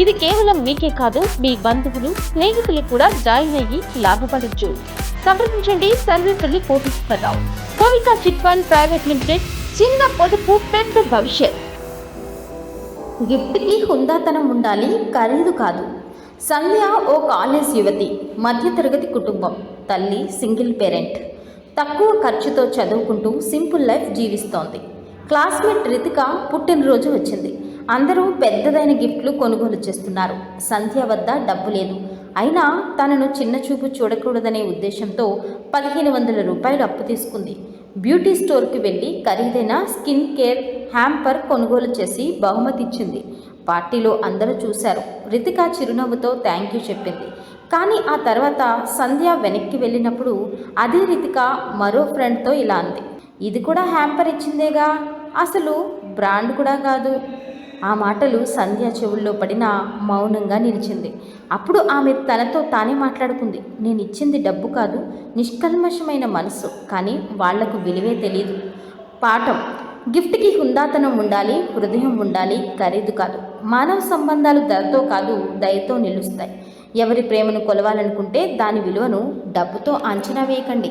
ఇది కేవలం మీకే కాదు మీ బంధువులు స్నేహితులు కూడా జాయిన్ అయ్యి లాభపడచ్చు. సంప్రదించండి Sarvepalli Koteswararao Kovika chit fund private limited చిన్న పొదుపు పెద్ద భవిష్యత్. గిఫ్ట్కి హుందాతనం ఉండాలి ఖరీదు కాదు. సంధ్య ఓ కాలేజ్ యువతి మధ్యతరగతి కుటుంబం. తల్లి సింగిల్ పేరెంట్. తక్కువ ఖర్చుతో చదువుకుంటూ సింపుల్ లైఫ్ జీవిస్తోంది. క్లాస్మేట్ రితిక పుట్టినరోజు వచ్చింది. అందరూ పెద్దదైన గిఫ్ట్లు కొనుగోలు చేస్తున్నారు. సంధ్య వద్ద డబ్బు లేదు. అయినా తనను చిన్న చూపు చూడకూడదనే ఉద్దేశంతో పదిహేను వందల రూపాయలు అప్పు తీసుకుంది. బ్యూటీ స్టోర్కి వెళ్ళి ఖరీదైన స్కిన్ కేర్ హ్యాంపర్ కొనుగోలు చేసి బహుమతి ఇచ్చింది. పార్టీలో అందరూ చూశారు. రితిక చిరునవ్వుతో థ్యాంక్ యూ చెప్పింది. కానీ ఆ తర్వాత సంధ్య వెనక్కి వెళ్ళినప్పుడు అదే రితిక మరో ఫ్రెండ్తో ఇలా అంది. ఇది కూడా హ్యాంపర్ ఇచ్చిందేగా? అసలు బ్రాండ్ కూడా కాదు. ఆ మాటలు సంధ్య చెవుల్లో పడిన మౌనంగా నిలిచింది. అప్పుడు ఆమె తనతో తానే మాట్లాడుకుంది. నేను ఇచ్చింది డబ్బు కాదు నిష్కల్మషమైన మనసు కానీ వాళ్ళకు విలువే తెలియదు పాఠం. గిఫ్ట్కి హుందాతనం ఉండాలి హృదయం ఉండాలి ఖరీదు కాదు. మానవ సంబంధాలు ధరతో కాదు దయతో నిలుస్తాయి. ఎవరి ప్రేమను కొలవాలనుకుంటే దాని విలువను డబ్బుతో అంచనా వేయకండి.